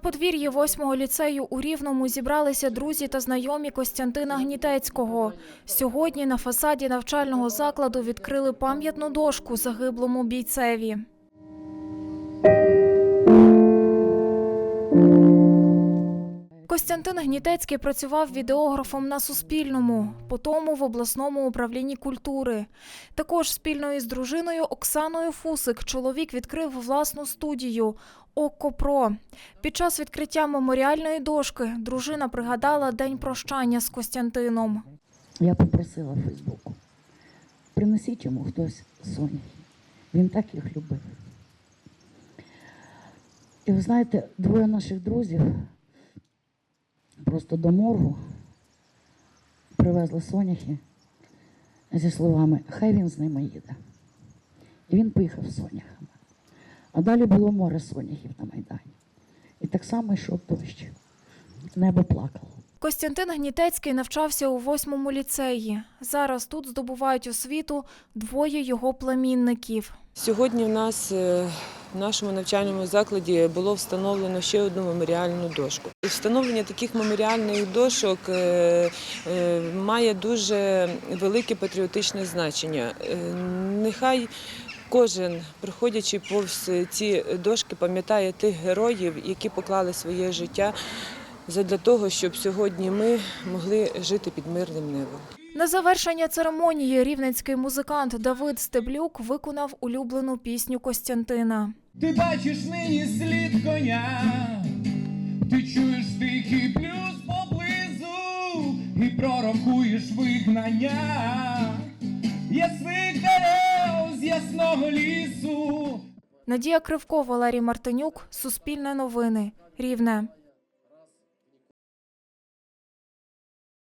подвір'ї восьмого ліцею у Рівному зібралися друзі та знайомі Костянтина Гнітецького. Сьогодні на фасаді навчального закладу відкрили пам'ятну дошку загиблому бійцеві. Костянтин Гнітецький працював відеографом на Суспільному, потім в обласному управлінні культури. Також спільно із дружиною Оксаною Фусик чоловік відкрив власну студію Око Про. Під час відкриття меморіальної дошки дружина пригадала день прощання з Костянтином. Я попросила Фейсбуку, принесіть йому хтось соняхи. Він так їх любив. І ви знаєте, двоє наших друзів просто до моргу привезли соняхи зі словами Хай він з ними їде. І він поїхав з соняхами. А далі було море соняхів на Майдані. І так само йшов дощ. Небо плакало. Костянтин Гнітецький навчався у восьмому ліцеї. Зараз тут здобувають освіту двоє його племінників. Сьогодні в нас е, в нашому навчальному закладі було встановлено ще одну меморіальну дошку. Встановлення таких меморіальних дошок е, е, має дуже велике патріотичне значення. Е, Нехай кожен, проходячи повз ці дошки, пам'ятає тих героїв, які поклали своє життя задля того, щоб сьогодні ми могли жити під мирним небом. На завершення церемонії рівненський музикант Давид Стеблюк виконав улюблену пісню Костянтина. Ти бачиш нині слід коня, ти чуєш тихий плюс поблизу і пророкуєш вигнання ясних дерев з ясного лісу. Надія Кривко, Валерій Мартинюк, Суспільне новини, Рівне.